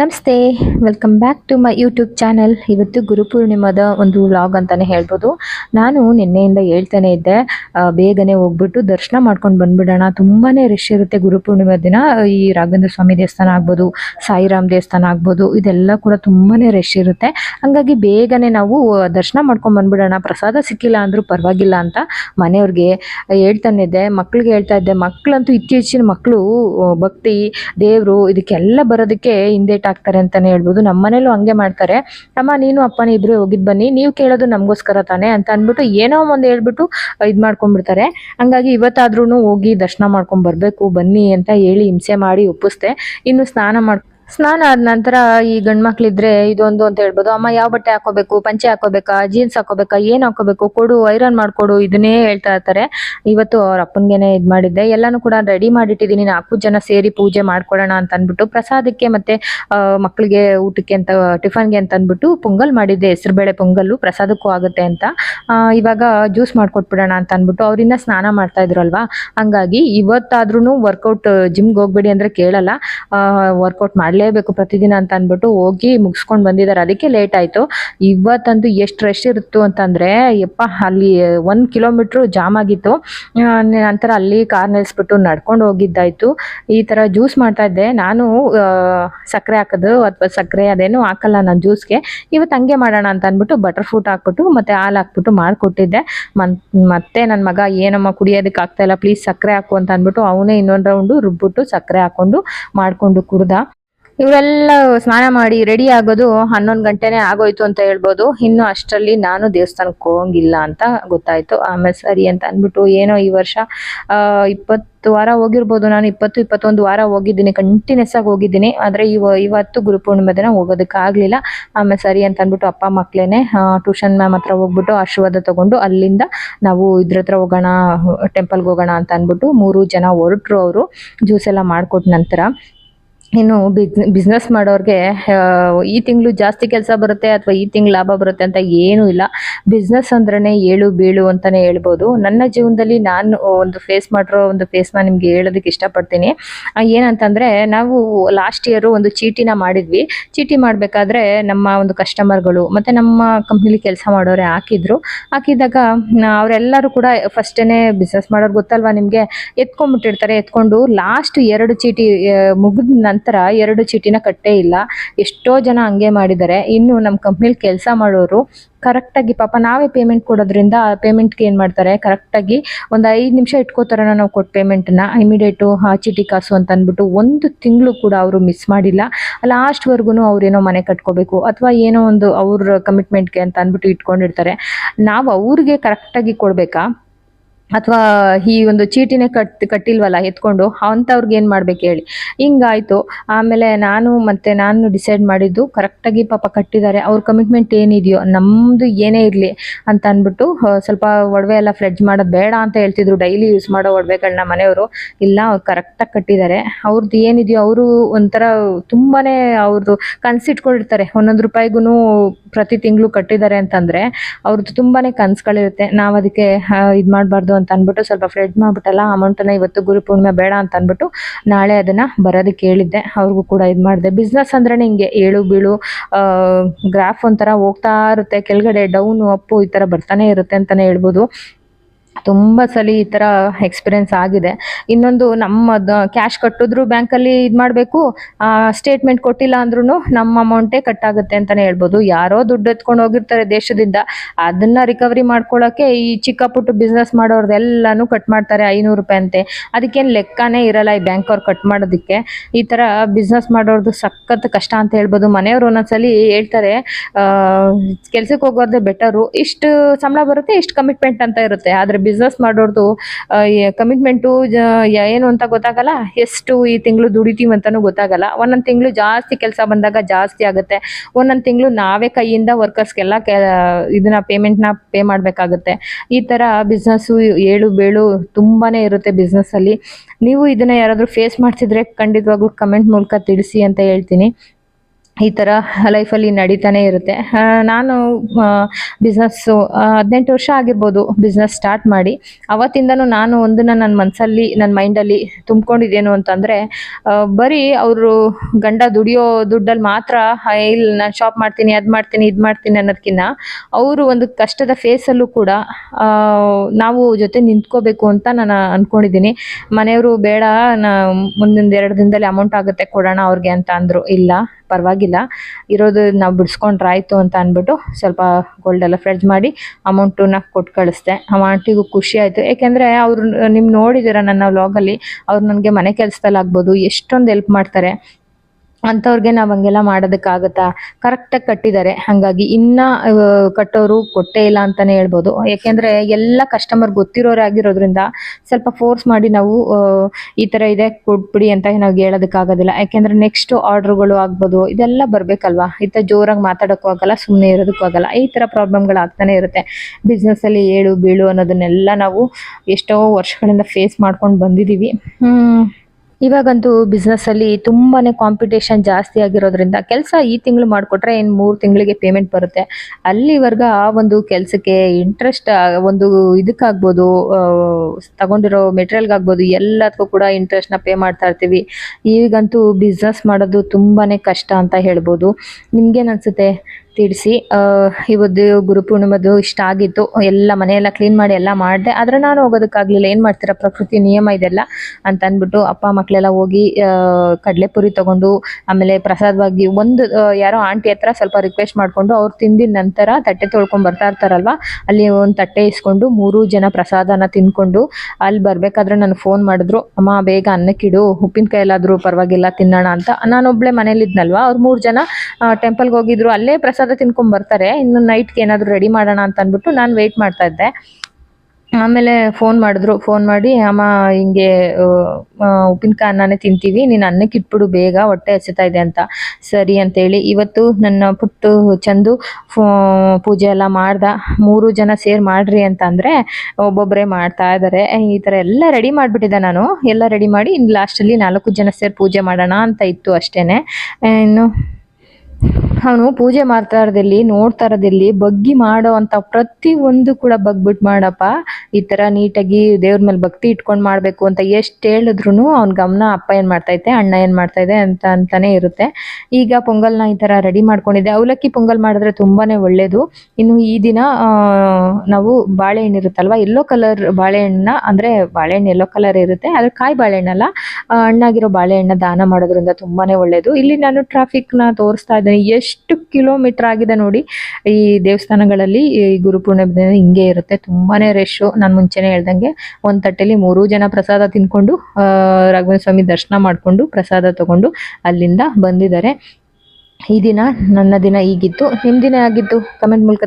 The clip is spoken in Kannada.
ನಮಸ್ತೆ welcome back to my YouTube channel ಇವತ್ತು ಗುರುಪೂರ್ಣಿಮಾದ ಒಂದು ವ್ಲಾಗ್ ಅಂತಾನೆ ಹೇಳ್ಬೋದು. ನಾನು ನಿನ್ನೆಯಿಂದ ಹೇಳ್ತಾನೆ ಇದ್ದೆ ಬೇಗನೆ ಹೋಗ್ಬಿಟ್ಟು ದರ್ಶನ ಮಾಡ್ಕೊಂಡು ಬಂದ್ಬಿಡೋಣ. ತುಂಬಾನೇ ರಶ್ ಇರುತ್ತೆ ಗುರುಪೂರ್ಣಿಮಾ ದಿನ. ಈ ರಾಘವೇಂದ್ರ ಸ್ವಾಮಿ ದೇವಸ್ಥಾನ ಆಗ್ಬೋದು, ಸಾಯಿರಾಮ್ ದೇವಸ್ಥಾನ ಆಗ್ಬೋದು, ಇದೆಲ್ಲ ಕೂಡ ತುಂಬಾನೇ ರಶ್ ಇರುತ್ತೆ. ಹಂಗಾಗಿ ಬೇಗನೆ ನಾವು ದರ್ಶನ ಮಾಡ್ಕೊಂಡು ಬಂದ್ಬಿಡೋಣ. ಪ್ರಸಾದ ಸಿಕ್ಕಿಲ್ಲ ಅಂದರೂ ಪರವಾಗಿಲ್ಲ ಅಂತ ಮನೆಯವ್ರಿಗೆ ಹೇಳ್ತಾನೆ ಇದ್ದೆ. ಮಕ್ಳಿಗೆ ಹೇಳ್ತಾ ಇದ್ದೆ. ಮಕ್ಕಳಂತೂ ಇತ್ತೀಚಿನ ಮಕ್ಕಳು ಭಕ್ತಿ, ದೇವರು, ಇದಕ್ಕೆಲ್ಲ ಬರೋದಕ್ಕೆ ಹಿಂದೇಟಾಗ್ತಾರೆ ಅಂತಾನೆ ಹೇಳ್ಬೋದು. ನಮ್ಮ ಮನೇಲೂ ಹಂಗೆ ಮಾಡ್ತಾರೆ. ಅಮ್ಮ ನೀನು ಅಪ್ಪನ ಇಬ್ರು ಹೋಗಿದ್ ಬನ್ನಿ. ನೀವು ಕೇಳೋದು ನಮಗೋಸ್ಕರ ತಾನೆ ಅಂತ ಅಂದ್ಬಿಟ್ಟು ಏನೋ ಒಂದು ಹೇಳ್ಬಿಟ್ಟು ಇದು ಮಾಡ್ಕೊಂಡ್ಬಿಡ್ತಾರೆ. ಹಂಗಾಗಿ ಇವತ್ತಾದ್ರೂ ಹೋಗಿ ದರ್ಶನ ಮಾಡ್ಕೊಂಡ್ ಬರ್ಬೇಕು, ಬನ್ನಿ ಅಂತ ಹೇಳಿ ಹಿಂಸೆ ಮಾಡಿ ಒಪ್ಪಿಸ್ದೆ. ಇನ್ನು ಸ್ನಾನ ಮಾಡ್ ಸ್ನಾನ ಆದ ನಂತರ ಈ ಗಂಡ್ ಮಕ್ಳಿದ್ರೆ ಇದೊಂದು ಅಂತ ಹೇಳ್ಬೋದು. ಅಮ್ಮ ಯಾವ ಬಟ್ಟೆ ಹಾಕೋಬೇಕು? ಪಂಚೆ ಹಾಕೋಬೇಕಾ? ಜೀನ್ಸ್ ಹಾಕೋಬೇಕಾ? ಏನ್ ಹಾಕೋಬೇಕು? ಕೊಡು, ಐರನ್ ಮಾಡ್ಕೊಡು, ಇದನ್ನೇ ಹೇಳ್ತಾ ಇರ್ತಾರೆ. ಇವತ್ತು ಅವ್ರ ಅಪ್ಪನ್ಗೆನೆ ಇದ್ ಮಾಡಿದ್ದೆ. ಎಲ್ಲಾನು ಕೂಡ ರೆಡಿ ಮಾಡಿಟ್ಟಿದೀನಿ. ನಾಲ್ಕು ಜನ ಸೇರಿ ಪೂಜೆ ಮಾಡ್ಕೊಳ್ಳೋಣ ಅಂತ ಅಂದ್ಬಿಟ್ಟು, ಪ್ರಸಾದಕ್ಕೆ ಮತ್ತೆ ಮಕ್ಕಳಿಗೆ ಊಟಕ್ಕೆ ಅಂತ, ಟಿಫನ್ಗೆ ಅಂತ ಅಂದ್ಬಿಟ್ಟು ಪೊಂಗಲ್ ಮಾಡಿದ್ದೆ. ಹೆಸರುಬೇಳೆ ಪೊಂಗಲ್ಲು ಪ್ರಸಾದಕ್ಕೂ ಆಗುತ್ತೆ ಅಂತ. ಇವಾಗ ಜ್ಯೂಸ್ ಮಾಡ್ಕೊಟ್ಬಿಡೋಣ ಅಂತ ಅಂದ್ಬಿಟ್ಟು ಅವರಿಂದ ಸ್ನಾನ ಮಾಡ್ತಾ ಇದ್ರಲ್ವಾ? ಹಂಗಾಗಿ ಇವತ್ತಾದ್ರೂ ವರ್ಕೌಟ್ ಜಿಮ್ಗೆ ಹೋಗ್ಬೇಡಿ ಅಂದ್ರೆ ಕೇಳಲ್ಲ. ವರ್ಕೌಟ್ ಮಾಡಲೇಬೇಕು ಪ್ರತಿದಿನ ಅಂತ ಅಂದ್ಬಿಟ್ಟು ಹೋಗಿ ಮುಗಿಸ್ಕೊಂಡು ಬಂದಿದ್ದಾರೆ ಅದಕ್ಕೆ ಲೇಟ್ ಆಯಿತು. ಇವತ್ತಂತೂ ಎಷ್ಟು ರಶ್ ಇರುತ್ತು ಅಂತಂದರೆ, ಯಪ್ಪ, ಅಲ್ಲಿ ಒಂದು ಕಿಲೋಮೀಟ್ರು ಜಾಮ್ ಆಗಿತ್ತು. ನಂತರ ಅಲ್ಲಿ ಕಾರ್ ನಿಲ್ಲಿಸ್ಬಿಟ್ಟು ನಡ್ಕೊಂಡು ಹೋಗಿದ್ದಾಯ್ತು. ಈ ಥರ ಜ್ಯೂಸ್ ಮಾಡ್ತಾ ಇದ್ದೆ. ನಾನು ಸಕ್ಕರೆ ಹಾಕೋದು ಅಥವಾ ಸಕ್ಕರೆ ಅದೇನು ಹಾಕಲ್ಲ ನಾನು ಜ್ಯೂಸ್ಗೆ ಇವತ್ತು ಹಂಗೆ ಮಾಡೋಣ ಅಂತ ಅಂದ್ಬಿಟ್ಟು ಬಟರ್ ಫ್ರೂಟ್ ಹಾಕ್ಬಿಟ್ಟು ಮತ್ತೆ ಹಾಲು ಹಾಕ್ಬಿಟ್ಟು ಮಾಡಿಕೊಟ್ಟಿದ್ದೆ. ಮತ್ತೆ ನನ್ನ ಮಗ, ಏನಮ್ಮ, ಕುಡಿಯೋದಕ್ಕೆ ಆಗ್ತಾ ಇಲ್ಲ. ಪ್ಲೀಸ್ ಸಕ್ಕರೆ ಹಾಕು ಅಂತ ಅಂದ್ಬಿಟ್ಟು ಅವನೇ ಇನ್ನೊಂದು ರೌಂಡು ರುಬ್ಬಿಟ್ಟು ಸಕ್ಕರೆ ಹಾಕ್ಕೊಂಡು ಮಾಡಿಕೊಂಡು ಕುಡ್ದ. ಇವರೆಲ್ಲ ಸ್ನಾನ ಮಾಡಿ ರೆಡಿ ಆಗೋದು ಹನ್ನೊಂದು ಗಂಟೆನೇ ಆಗೋಯ್ತು ಅಂತ ಹೇಳ್ಬೋದು. ಇನ್ನು ಅಷ್ಟರಲ್ಲಿ ನಾನು ದೇವಸ್ಥಾನಕ್ಕೆ ಹೋಗಂಗಿಲ್ಲ ಅಂತ ಗೊತ್ತಾಯ್ತು. ಆಮೇಲೆ ಸರಿ ಅಂತ ಅಂದ್ಬಿಟ್ಟು ಏನೋ ಈ ವರ್ಷ ಇಪ್ಪತ್ತು ವಾರ ಹೋಗಿರ್ಬೋದು. ನಾನು ಇಪ್ಪತ್ತು, ಇಪ್ಪತ್ತೊಂದು ವಾರ ಹೋಗಿದ್ದೀನಿ. ಕಂಟಿನ್ಯೂಸ್ ಆಗಿ ಹೋಗಿದ್ದೀನಿ. ಆದರೆ ಇವ, ಇವತ್ತು ಗುರುಪೂರ್ಣಿಮೆ ದಿನ ಹೋಗೋದಕ್ಕಾಗಲಿಲ್ಲ ಆಮೇಲೆ ಸರಿ ಅಂತ ಅಂದ್ಬಿಟ್ಟು ಅಪ್ಪ ಮಕ್ಕಳೇನೆ ಟ್ಯೂಷನ್ ಮ್ಯಾಮ್ ಹತ್ರ ಹೋಗ್ಬಿಟ್ಟು ಆಶೀರ್ವಾದ ತಗೊಂಡು ಅಲ್ಲಿಂದ ನಾವು ಇದ್ರ ಹತ್ರ ಹೋಗೋಣ ಟೆಂಪಲ್ಗೆ ಹೋಗೋಣ ಅಂತ ಅಂದ್ಬಿಟ್ಟು ಮೂರು ಜನ ಹೊರಟ್ರು ಅವರು. ಜ್ಯೂಸ್ ಎಲ್ಲ ಮಾಡಿಕೊಟ್ಟ ನಂತರ ಇನ್ನು ಬಿಸ್ನೆಸ್ ಮಾಡೋರಿಗೆ ಈ ತಿಂಗಳು ಜಾಸ್ತಿ ಕೆಲಸ ಬರುತ್ತೆ ಅಥವಾ ಈ ತಿಂಗಳು ಲಾಭ ಬರುತ್ತೆ ಅಂತ ಏನೂ ಇಲ್ಲ. ಬಿಸ್ನೆಸ್ ಅಂದ್ರೇ ಏಳು ಬೀಳು ಅಂತಾನೆ ಹೇಳ್ಬೋದು. ನನ್ನ ಜೀವನದಲ್ಲಿ ನಾನು ಒಂದು ಫೇಸ್ ಮಾಡಿರೋ ಒಂದು ಫೇಸ್ನ ನಿಮಗೆ ಹೇಳೋದಕ್ಕೆ ಇಷ್ಟಪಡ್ತೀನಿ. ಏನಂತಂದರೆ ನಾವು ಲಾಸ್ಟ್ ಇಯರು ಒಂದು ಚೀಟಿನ ಮಾಡಿದ್ವಿ. ಚೀಟಿ ಮಾಡಬೇಕಾದ್ರೆ ನಮ್ಮ ಒಂದು ಕಸ್ಟಮರ್ಗಳು ಮತ್ತೆ ನಮ್ಮ ಕಂಪ್ನಿಲಿ ಕೆಲಸ ಮಾಡೋರೆ ಹಾಕಿದ್ರು. ಹಾಕಿದಾಗ ಅವರೆಲ್ಲರೂ ಕೂಡ ಫಸ್ಟೇನೆ ಬಿಸ್ನೆಸ್ ಮಾಡೋರು ಗೊತ್ತಲ್ವಾ ನಿಮಗೆ? ಎತ್ಕೊಂಡ್ಬಿಟ್ಟಿರ್ತಾರೆ. ಎತ್ಕೊಂಡು ಲಾಸ್ಟ್ ಎರಡು ಚೀಟಿ ಮುಗಿದ ನಂತರ ಎರಡು ಚೀಟಿನ ಕಟ್ಟೇ ಇಲ್ಲ. ಎಷ್ಟೋ ಜನ ಹಂಗೆ ಮಾಡಿದ್ದಾರೆ. ಇನ್ನು ನಮ್ಮ ಕಂಪ್ನಿಲಿ ಕೆಲಸ ಮಾಡೋರು ಕರೆಕ್ಟಾಗಿ ಪಾಪ ನಾವೇ ಪೇಮೆಂಟ್ ಕೊಡೋದ್ರಿಂದ ಆ ಪೇಮೆಂಟ್ಗೆ ಏನು ಮಾಡ್ತಾರೆ? ಕರೆಕ್ಟಾಗಿ ಒಂದು ಐದು ನಿಮಿಷ ಇಟ್ಕೋತಾರನ ನಾವು ಕೊಟ್ಟು ಪೇಮೆಂಟನ್ನ ಇಮಿಡಿಯೇಟು ಆ ಚೀಟಿ ಕಾಸು ಅಂತ ಅಂದ್ಬಿಟ್ಟು ಒಂದು ತಿಂಗಳು ಕೂಡ ಅವರು ಮಿಸ್ ಮಾಡಿಲ್ಲ. ಲಾಸ್ಟ್ವರೆಗೂ ಅವ್ರೇನೋ ಮನೆ ಕಟ್ಕೋಬೇಕು ಅಥವಾ ಏನೋ ಒಂದು ಅವ್ರ ಕಮಿಟ್ಮೆಂಟ್ಗೆ ಅಂತ ಅಂದ್ಬಿಟ್ಟು ಇಟ್ಕೊಂಡಿರ್ತಾರೆ. ನಾವು ಅವ್ರಿಗೆ ಕರೆಕ್ಟಾಗಿ ಕೊಡಬೇಕಾ? ಅಥವಾ ಈ ಒಂದು ಚೀಟಿನೇ ಕಟ್, ಕಟ್ಟಿಲ್ವಲ್ಲ, ಎತ್ಕೊಂಡು ಅಂಥವ್ರಿಗೆ ಏನು ಮಾಡ್ಬೇಕು ಹೇಳಿ. ಹಿಂಗಾಯ್ತು. ಆಮೇಲೆ ನಾನು ಮತ್ತೆ ನಾನು ಡಿಸೈಡ್ ಮಾಡಿದ್ದು ಕರೆಕ್ಟಾಗಿ ಪಾಪ ಕಟ್ಟಿದ್ದಾರೆ. ಅವ್ರ ಕಮಿಟ್ಮೆಂಟ್ ಏನಿದೆಯೋ ನಮ್ಮದು ಏನೇ ಇರಲಿ ಅಂತ ಅಂದ್ಬಿಟ್ಟು ಸ್ವಲ್ಪ ಒಡವೆ ಎಲ್ಲ ಫ್ರೆಡ್ಜ್ ಮಾಡೋದು ಬೇಡ ಅಂತ ಹೇಳ್ತಿದ್ರು. ಡೈಲಿ ಯೂಸ್ ಮಾಡೋ ಒಡವೆಗಳನ್ನ ಮನೆಯವರು. ಇಲ್ಲ, ಅವ್ರು ಕರೆಕ್ಟಾಗಿ ಕಟ್ಟಿದ್ದಾರೆ. ಅವ್ರದ್ದು ಏನಿದೆಯೋ, ಅವರು ಒಂಥರ ತುಂಬಾನೇ ಅವ್ರದ್ದು ಕನ್ಸಿಟ್ಕೊಂಡಿರ್ತಾರೆ ಒಂದೊಂದು ರೂಪಾಯಿಗೂ ಪ್ರತಿ ತಿಂಗಳು ಕಟ್ಟಿದ್ದಾರೆ ಅಂತಂದ್ರೆ ಅವ್ರದ್ದು ತುಂಬಾನೇ ಕನ್ಸುಗಳಿರುತ್ತೆ. ನಾವು ಅದಕ್ಕೆ ಇದು ಮಾಡಬಾರ್ದು ಅಂತ ಅಂದ್ಬಿಟ್ಟು ಸ್ವಲ್ಪ ಫ್ರೆಡ್ ಮಾಡ್ಬಿಟ್ಟಲ್ಲ ಅಮೌಂಟನ್ನು ಇವತ್ತು ಗುರುಪೂರ್ಣಿಮೆ ಬೇಡ ಅಂತ ಅಂದ್ಬಿಟ್ಟು ನಾಳೆ ಅದನ್ನ ಬರೋದಕ್ಕೆ ಹೇಳಿದ್ದೆ ಅವ್ರಿಗೂ ಕೂಡ ಇದು ಮಾಡಿದೆ. ಬಿಸ್ನೆಸ್ ಅಂದ್ರೆ ಹಿಂಗೆ ಏಳು ಬೀಳು ಗ್ರಾಫ್ ಒಂಥರ ಹೋಗ್ತಾ ಇರುತ್ತೆ. ಕೆಳಗಡೆ ಡೌನು ಅಪ್ಪು ಈ ಥರ ಬರ್ತಾನೆ ಇರುತ್ತೆ ಅಂತಾನೆ ಹೇಳ್ಬೋದು. ತುಂಬ ಸಲ ಈ ಥರ ಎಕ್ಸ್ಪೀರಿಯನ್ಸ್ ಆಗಿದೆ. ಇನ್ನೊಂದು ನಮ್ಮ ಕ್ಯಾಶ್ ಕಟ್ಟಿದ್ರು ಬ್ಯಾಂಕಲ್ಲಿ ಇದು ಮಾಡಬೇಕು ಸ್ಟೇಟ್ಮೆಂಟ್ ಕೊಟ್ಟಿಲ್ಲ ಅಂದ್ರೂ ನಮ್ಮ ಅಮೌಂಟೇ ಕಟ್ಟಾಗುತ್ತೆ ಅಂತಲೇ ಹೇಳ್ಬೋದು. ಯಾರೋ ದುಡ್ಡು ಎತ್ಕೊಂಡು ಹೋಗಿರ್ತಾರೆ ದೇಶದಿಂದ, ಅದನ್ನು ರಿಕವರಿ ಮಾಡ್ಕೊಳ್ಳೋಕ್ಕೆ ಈ ಚಿಕ್ಕ ಪುಟ್ಟ ಬಿಸ್ನೆಸ್ ಮಾಡೋರ್ದೆಲ್ಲನೂ ಕಟ್ ಮಾಡ್ತಾರೆ ಐನೂರು ರೂಪಾಯಿ ಅಂತೆ. ಅದಕ್ಕೇನು ಲೆಕ್ಕನೇ ಇರಲ್ಲ ಈ ಬ್ಯಾಂಕ್ ಅವ್ರು ಕಟ್ ಮಾಡೋದಕ್ಕೆ. ಈ ಥರ ಬಿಸ್ನೆಸ್ ಮಾಡೋರ್ದು ಸಖತ್ ಕಷ್ಟ ಅಂತ ಹೇಳ್ಬೋದು. ಮನೆಯವರು ಒಂದೊಂದ್ಸಲಿ ಹೇಳ್ತಾರೆ ಕೆಲ್ಸಕ್ಕೆ ಹೋಗೋದೇ ಬೆಟರು ಇಷ್ಟು ಸಂಬಳ ಬರುತ್ತೆ, ಇಷ್ಟು ಕಮಿಟ್ಮೆಂಟ್ ಅಂತ ಇರುತ್ತೆ. ಆದರೆ ಬಿಸ್ನೆಸ್ ಮಾಡೋರ್ದು ಕಮಿಟ್ಮೆಂಟು ಏನು ಅಂತ ಗೊತ್ತಾಗಲ್ಲ? ಎಷ್ಟು ಈ ತಿಂಗಳು ದುಡಿತೀವಿ ಅಂತಲೂ ಗೊತ್ತಾಗಲ್ಲ. ಒಂದೊಂದು ತಿಂಗಳು ಜಾಸ್ತಿ ಕೆಲಸ ಬಂದಾಗ ಜಾಸ್ತಿ ಆಗುತ್ತೆ. ಒಂದೊಂದು ತಿಂಗಳು ನಾವೇ ಕೈಯಿಂದ ವರ್ಕರ್ಸ್ಗೆಲ್ಲ ಇದನ್ನ ಪೇಮೆಂಟ್ನ ಪೇ ಮಾಡಬೇಕಾಗುತ್ತೆ. ಈ ಥರ ಬಿಸ್ನೆಸ್ಸು ಏಳು ಬೇಳು ತುಂಬಾ ಇರುತ್ತೆ ಬಿಸ್ನೆಸ್ಸಲ್ಲಿ ನೀವು ಇದನ್ನ ಯಾರಾದರೂ ಫೇಸ್ ಮಾಡ್ತಿದ್ರೆ ಖಂಡಿತವಾಗ್ಲೂ ಕಮೆಂಟ್ ಮೂಲಕ ತಿಳಿಸಿ ಅಂತ ಹೇಳ್ತೀನಿ. ಈ ಥರ ಲೈಫಲ್ಲಿ ನಡೀತಾನೆ ಇರುತ್ತೆ. ನಾನು ಬಿಸ್ನೆಸ್ಸು ಹದಿನೆಂಟು ವರ್ಷ ಆಗಿರ್ಬೋದು ಬಿಸ್ನೆಸ್ ಸ್ಟಾರ್ಟ್ ಮಾಡಿ. ಅವತ್ತಿಂದನೂ ನಾನು ಒಂದನ್ನು ನನ್ನ ಮನಸ್ಸಲ್ಲಿ ನನ್ನ ಮೈಂಡಲ್ಲಿ ತುಂಬ್ಕೊಂಡಿದ್ದೇನು ಅಂತಂದರೆ ಬರೀ ಅವರು ಗಂಡ ದುಡಿಯೋ ದುಡ್ಡಲ್ಲಿ ಮಾತ್ರ ಇಲ್ಲಿ ನಾನು ಶಾಪ್ ಮಾಡ್ತೀನಿ, ಅದು ಮಾಡ್ತೀನಿ, ಇದು ಮಾಡ್ತೀನಿ ಅನ್ನೋದಕ್ಕಿಂತ ಅವರು ಒಂದು ಕಷ್ಟದ ಫೇಸಲ್ಲೂ ಕೂಡ ನಾವು ಜೊತೆ ನಿಂತ್ಕೋಬೇಕು ಅಂತ ನಾನು ಅಂದ್ಕೊಂಡಿದ್ದೀನಿ ಮನೆಯವರು ಬೇಡ, ನಾ ಮುಂದಿನ ಎರಡು ದಿನದಲ್ಲಿ ಅಮೌಂಟ್ ಆಗುತ್ತೆ ಕೊಡೋಣ ಅವ್ರಿಗೆ ಅಂತ ಅಂದರು. ಇಲ್ಲ, ಪರವಾಗಿಲ್ಲ. ಇರೋದು ನಾವು ಬಿಡಿಸ್ಕೊಂಡ್ರೆ ಆಯಿತು ಅಂತ ಅಂದ್ಬಿಟ್ಟು ಸ್ವಲ್ಪ ಗೋಲ್ಡ್ ಎಲ್ಲ ಫ್ರೆಡ್ಜ್ ಮಾಡಿ ಅಮೌಂಟನ್ನ ಕೊಟ್ಟು ಕಳಿಸ್ದೆ. ಆ ಆಂಟಿಗೂ ಖುಷಿ ಆಯಿತು. ಏಕೆಂದರೆ ಅವರು ನಿಮ್ಮ ನೋಡಿದ್ದೀರ ನನ್ನ ವ್ಲಾಗಲ್ಲಿ ಅವ್ರು ನನಗೆ ಮನೆ ಕೆಲಸದಲ್ಲಿ ಆಗ್ಬೋದು, ಎಷ್ಟೊಂದು ಹೆಲ್ಪ್ ಮಾಡ್ತಾರೆ. ಅಂಥವ್ರಿಗೆ ನಾವು ಹಂಗೆಲ್ಲ ಮಾಡೋದಕ್ಕಾಗತ್ತಾ? ಕರೆಕ್ಟಾಗಿ ಕಟ್ಟಿದ್ದಾರೆ ಹಾಗಾಗಿ ಇನ್ನ ಕಟ್ಟೋರು ಕೊಟ್ಟೇ ಇಲ್ಲ ಅಂತಾನೆ ಹೇಳ್ಬೋದು. ಯಾಕೆಂದ್ರೆ ಎಲ್ಲ ಕಸ್ಟಮರ್ ಗೊತ್ತಿರೋರೇ ಆಗಿರೋದ್ರಿಂದ ಸ್ವಲ್ಪ ಫೋರ್ಸ್ ಮಾಡಿ ನಾವು ಈ ಥರ ಇದೆ, ಕೊಟ್ಬಿಡಿ ಅಂತ ನಾವು ಹೇಳೋದಕ್ಕಾಗೋದಿಲ್ಲ. ಯಾಕೆಂದ್ರೆ ನೆಕ್ಸ್ಟ್ ಆರ್ಡ್ರ್ಗಳು ಆಗ್ಬೋದು, ಇದೆಲ್ಲ ಬರಬೇಕಲ್ವಾ? ಈ ಥರ ಜೋರಾಗಿ ಮಾತಾಡೋಕ್ಕೂ ಆಗಲ್ಲ ಸುಮ್ಮನೆ ಇರೋದಕ್ಕೂ ಆಗಲ್ಲ. ಈ ಥರ ಪ್ರಾಬ್ಲಮ್ಗಳು ಆಗ್ತಾನೆ ಇರುತ್ತೆ. ಬಿಸ್ನೆಸ್ಸಲ್ಲಿ ಏಳು ಬೀಳು ಅನ್ನೋದನ್ನೆಲ್ಲ ನಾವು ಎಷ್ಟೋ ವರ್ಷಗಳಿಂದ ಫೇಸ್ ಮಾಡ್ಕೊಂಡು ಬಂದಿದ್ದೀವಿ. ಇವಾಗಂತೂ ಬಿಸ್ನೆಸ್ಸಲ್ಲಿ ತುಂಬಾ ಕಾಂಪಿಟೇಷನ್ ಜಾಸ್ತಿ ಆಗಿರೋದ್ರಿಂದ ಕೆಲಸ ಈ ತಿಂಗಳು ಮಾಡಿಕೊಟ್ರೆ ಇನ್ನು ಮೂರು ತಿಂಗಳಿಗೆ ಪೇಮೆಂಟ್ ಬರುತ್ತೆ. ಅಲ್ಲಿವರ್ಗ ಆ ಒಂದು ಕೆಲಸಕ್ಕೆ ಇಂಟ್ರೆಸ್ಟ್ ಒಂದು ಇದಕ್ಕಾಗ್ಬೋದು ತಗೊಂಡಿರೋ ಮೆಟೀರಿಯಲ್ಗಾಗ್ಬೋದು ಎಲ್ಲದಕ್ಕೂ ಕೂಡ ಇಂಟ್ರೆಸ್ಟ್ನ ಪೇ ಮಾಡ್ತಾ ಇರ್ತೀವಿ. ಈಗಂತೂ ಬಿಸ್ನೆಸ್ ಮಾಡೋದು ತುಂಬಾ ಕಷ್ಟ ಅಂತ ಹೇಳ್ಬೋದು. ನಿಮ್ಗೇನು ಅನ್ಸುತ್ತೆ? ತಿಳಿಸಿ ಇವತ್ತು ಗುರುಪೂರ್ಣಿಮದು ಇಷ್ಟ ಆಗಿತ್ತು. ಎಲ್ಲ ಮನೆಯೆಲ್ಲ ಕ್ಲೀನ್ ಮಾಡಿ ಎಲ್ಲ ಮಾಡಿದೆ. ಆದರೆ ನಾನು ಹೋಗೋದಕ್ಕಾಗಲಿಲ್ಲ. ಏನು ಮಾಡ್ತೀರಾ? ಪ್ರಕೃತಿ ನಿಯಮ ಇದೆಲ್ಲ ಅಂತ ಅಂದ್ಬಿಟ್ಟು ಅಪ್ಪ ಮಕ್ಕಳೆಲ್ಲ ಹೋಗಿ ಕಡಲೆಪುರಿ ತಗೊಂಡು, ಆಮೇಲೆ ಪ್ರಸಾದವಾಗಿ ಒಂದು ಯಾರೋ ಆಂಟಿ ಹತ್ರ ಸ್ವಲ್ಪ ರಿಕ್ವೆಸ್ಟ್ ಮಾಡಿಕೊಂಡು ಅವ್ರು ತಿಂದಿದ ನಂತರ ತಟ್ಟೆ ತೊಳ್ಕೊಂಡು ಬರ್ತಾ ಇರ್ತಾರಲ್ವ? ಅಲ್ಲಿ ಒಂದು ತಟ್ಟೆ ಇಸ್ಕೊಂಡು ಮೂರು ಜನ ಪ್ರಸಾದನ ತಿನ್ಕೊಂಡು ಅಲ್ಲಿ ಬರ್ಬೇಕಾದ್ರೆ ನನಗೆ ಫೋನ್ ಮಾಡಿದ್ರು, ಅಮ್ಮ, ಬೇಗ ಅನ್ನಕ್ಕಿಡು. ಉಪ್ಪಿನಕಾಯಿ ಎಲ್ಲಾದರೂ ಪರವಾಗಿಲ್ಲ, ತಿನ್ನೋಣ ಅಂತ. ನಾನೊಬ್ಳೆ ಮನೇಲಿದ್ನಲ್ವಾ? ಅವ್ರು ಮೂರು ಜನ ಟೆಂಪಲ್ಗೆ ಹೋಗಿದ್ರು. ಅಲ್ಲೇ ಪ್ರಸಾದ ತಿನ್ಕೊಂಡ್ ಬರ್ತಾರೆ. ಇನ್ನು ನೈಟ್ಗೆ ಏನಾದರೂ ರೆಡಿ ಮಾಡೋಣ ಅಂತ ಅಂದ್ಬಿಟ್ಟು ನಾನು ವೆಯ್ಟ್ ಮಾಡ್ತಾ ಇದ್ದೆ. ಆಮೇಲೆ ಫೋನ್ ಮಾಡಿದ್ರು. ಫೋನ್ ಮಾಡಿ, ಅಮ್ಮ, ಹಿಂಗೆ ಉಪ್ಪಿನಕಾಯಿ ಅನ್ನನೇ ತಿಂತೀವಿ. ನೀನು ಅನ್ನಕ್ಕೆ ಇಟ್ಬಿಡು, ಬೇಗ ಹೊಟ್ಟೆ ಹಸಿತಾ ಇದೆ ಅಂತ ಸರಿ ಅಂತೇಳಿ ಇವತ್ತು ನನ್ನ ಪುಟ್ಟು ಚಂದು ಪೂಜೆ ಎಲ್ಲ ಮಾಡ್ದ. ಮೂರು ಜನ ಸೇರಿ ಮಾಡ್ರಿ ಅಂತ ಅಂದರೆ ಒಬ್ಬೊಬ್ಬರೇ ಮಾಡ್ತಾ ಇದ್ದಾರೆ ಈ ಥರ ಎಲ್ಲ ರೆಡಿ ಮಾಡಿಬಿಟ್ಟಿದ್ದೆ ನಾನು. ಎಲ್ಲ ರೆಡಿ ಮಾಡಿ ಇನ್ನು ಲಾಸ್ಟಲ್ಲಿ ನಾಲ್ಕು ಜನ ಸೇರಿ ಪೂಜೆ ಮಾಡೋಣ ಅಂತ ಇತ್ತು ಅಷ್ಟೇ ಇನ್ನು ಅವನು ಪೂಜೆ ಮಾಡ್ತಾ ಇರೋದಲ್ಲಿ, ನೋಡ್ತಾ ಇರೋದಿಲ್ಲಿ, ಬಗ್ಗಿ ಮಾಡೋ ಅಂತ ಪ್ರತಿ ಒಂದು ಕೂಡ ಬಗ್ಬಿಟ್ಟು ಮಾಡಪ್ಪ. ಈ ತರ ನೀಟಾಗಿ ದೇವ್ರ ಮೇಲೆ ಭಕ್ತಿ ಇಟ್ಕೊಂಡು ಮಾಡ್ಬೇಕು ಅಂತ ಎಷ್ಟು ಹೇಳಿದ್ರು ಅವ್ನ ಗಮನ ಅಪ್ಪ ಏನ್ ಮಾಡ್ತಾ ಐತೆ ಅಣ್ಣ ಏನ್ ಮಾಡ್ತಾ ಇದೆ ಅಂತ ಅಂತಾನೆ ಇರುತ್ತೆ. ಈಗ ಪೊಂಗಲ್ನ ಈ ತರ ರೆಡಿ ಮಾಡ್ಕೊಂಡಿದ್ದೆ. ಅವಲಕ್ಕಿ ಪೊಂಗಲ್ ಮಾಡಿದ್ರೆ ತುಂಬಾನೇ ಒಳ್ಳೇದು. ಇನ್ನು ಈ ದಿನ ನಾವು ಬಾಳೆಹಣ್ಣು ಇರುತ್ತಲ್ವಾ ಎಲ್ಲೋ ಕಲರ್ ಬಾಳೆಹಣ್ಣ, ಅಂದ್ರೆ ಬಾಳೆಹಣ್ಣು ಎಲ್ಲೋ ಕಲರ್ ಇರುತ್ತೆ. ಅದ್ರ ಕಾಯಿ ಬಾಳೆಹಣ್ಣಲ್ಲ ಹಣ್ಣಾಗಿರೋ ಬಾಳೆಹಣ್ಣ ದಾನ ಮಾಡೋದ್ರಿಂದ ತುಂಬಾನೇ ಒಳ್ಳೇದು. ಇಲ್ಲಿ ನಾನು ಟ್ರಾಫಿಕ್ನ ತೋರಿಸ್ತಾ ಎಷ್ಟು ಕಿಲೋಮೀಟರ್ ಆಗಿದೆ ನೋಡಿ. ಈ ದೇವಸ್ಥಾನಗಳಲ್ಲಿ ಈ ಗುರುಪೂರ್ಣಿಮೆ ದಿನ ಹಿಂಗೆ ಇರುತ್ತೆ. ತುಂಬಾನೇ ರಶ್ಶು ನಾನು ಮುಂಚೆನೆ ಹೇಳ್ದಂಗೆ ಒಂದ್ ತಟ್ಟೆಲಿ ಮೂರು ಜನ ಪ್ರಸಾದ ತಿನ್ಕೊಂಡು ರಾಘವೇಂದ್ರ ಸ್ವಾಮಿ ದರ್ಶನ ಮಾಡ್ಕೊಂಡು, ಪ್ರಸಾದ ತಗೊಂಡು ಅಲ್ಲಿಂದ ಬಂದಿದ್ದಾರೆ. ಈ ದಿನ ನನ್ನ ದಿನ ಈಗಿತ್ತು ನಿಮ್ ದಿನ ಆಗಿತ್ತು ಕಮೆಂಟ್ ಮೂಲಕ